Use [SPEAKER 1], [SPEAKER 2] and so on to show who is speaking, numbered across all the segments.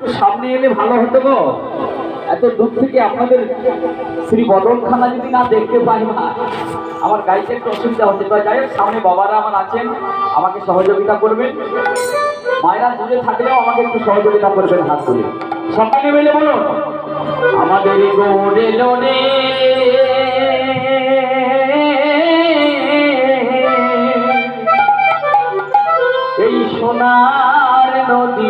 [SPEAKER 1] সামনে এলে ভালো হতো গো। এত দূর থেকে আপনাদের শ্রী বদনখানা যদি না দেখতে পাই না আমার গাড়িতে একটু অসুবিধা হচ্ছে তো যাই সামনে বাবারা আমার আছেন, আমাকে সহযোগিতা করবেন। মায়েরা দূরে থাকলেও আমাকে একটু সহযোগিতা করবেন হাত তুলে। সকালে মিলে বলুন, আমাদের এই সোনার নদিয়া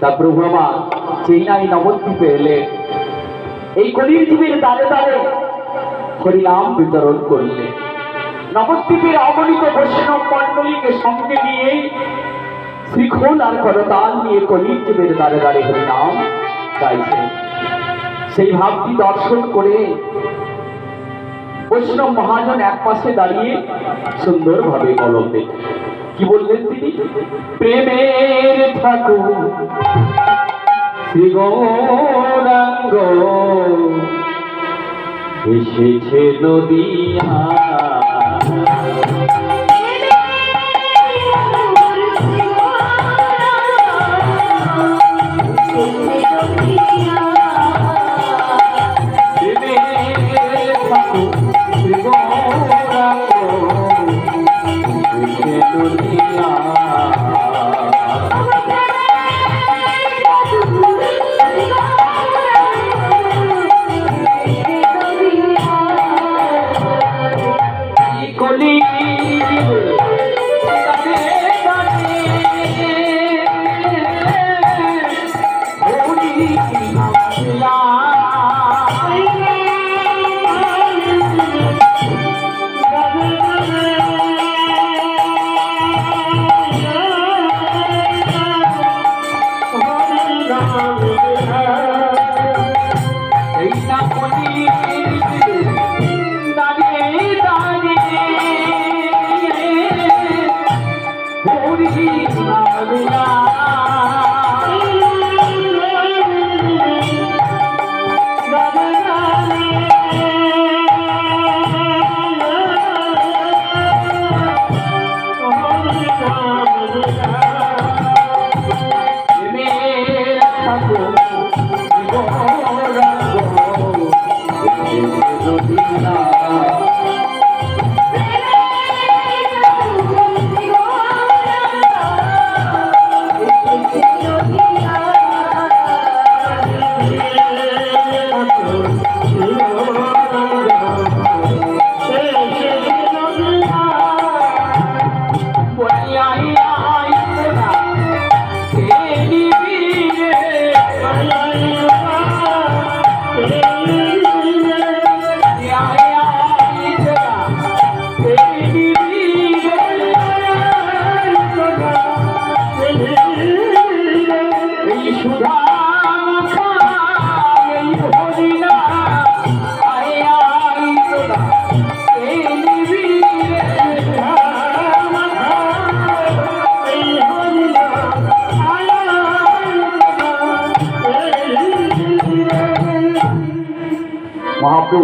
[SPEAKER 1] তা আমার, সেই নাই নবদ্বীপে এলে এই কলির জীবের দ্বারে দ্বারে হরিনাম বিতরণ নবদ্বীপের অগণিত বৈষ্ণব মণ্ডলীকে সঙ্গে নিয়ে শ্রীখোল আর করতাল নিয়ে কলির জীবের দ্বারে দ্বারে হরিনাম গাইছে। সেই ভাবটি দর্শন করে বৈষ্ণব মহাজন এক পাশে দাঁড়িয়ে সুন্দরভাবে কলম দিলেন কি বললেন তিনি? প্রেমের ঠাকুর। গৌরাঙ্গ এসেছে নদিয়া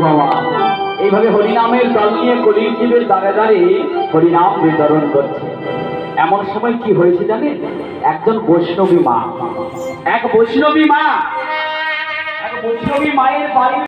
[SPEAKER 1] বাবা। এইভাবে হরিনামের দল নিয়ে কলিজীবের দ্বারে দ্বারে হরিনাম বিতরণ করছে। এমন সময় কি হয়েছে জানেন? একজন বৈষ্ণবী মা। এক বৈষ্ণবী মা। এক বৈষ্ণবী মায়ের বাড়ি